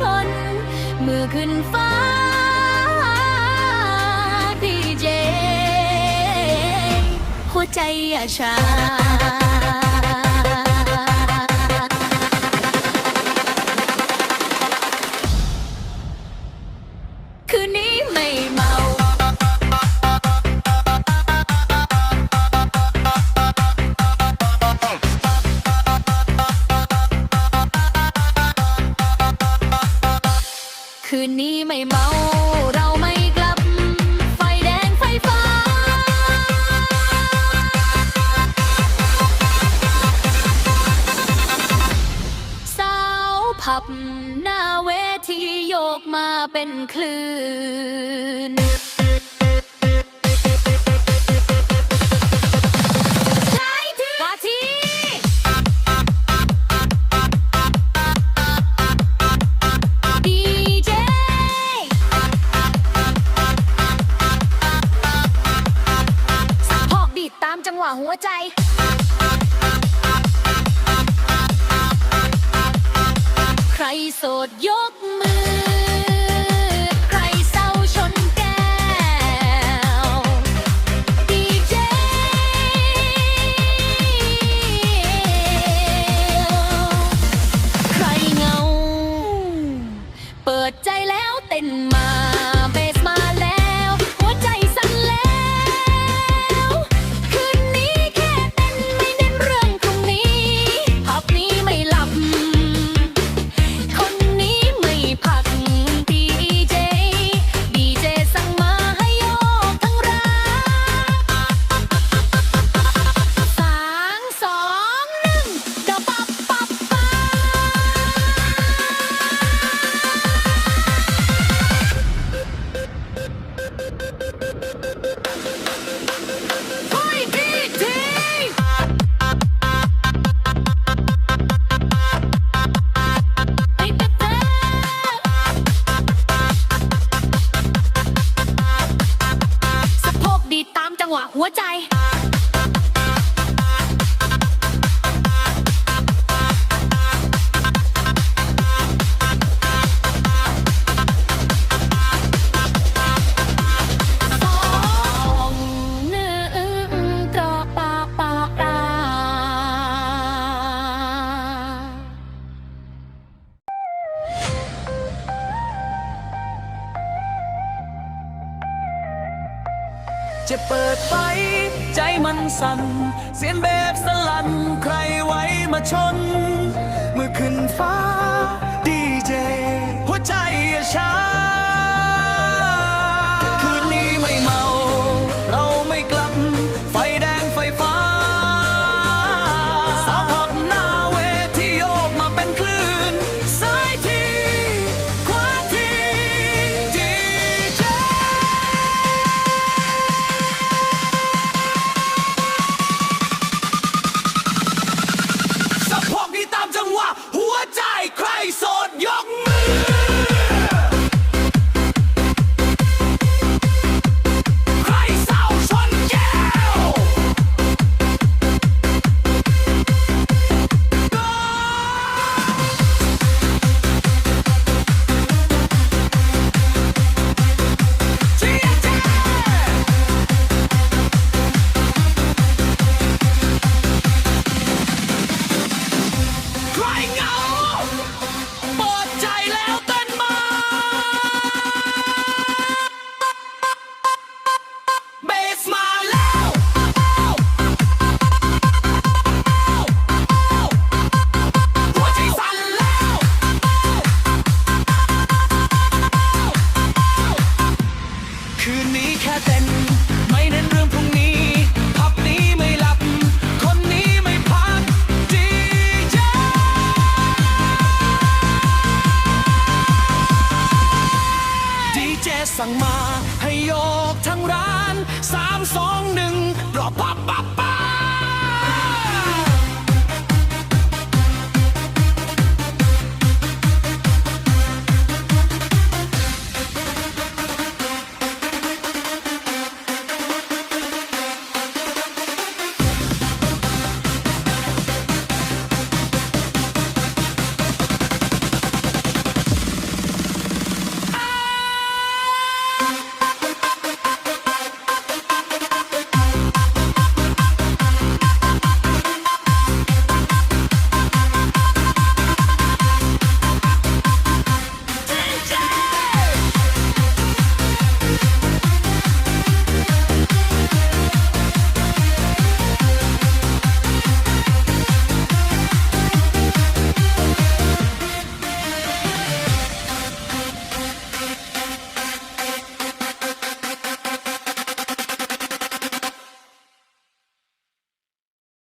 ชนมือขึ้นฟ้าดีเจ หัวใจอย่าชา คืนนี้ไม่เมาเราไม่กลับ ไฟแดงไฟฟ้า สาวผับหน้าเวทีโยกมาเป็นคลื่น แจะเปิดไฟใจมันสั่น เสียงแบบสลันใครไว้มาชน เมื่อขึ้นฟ้า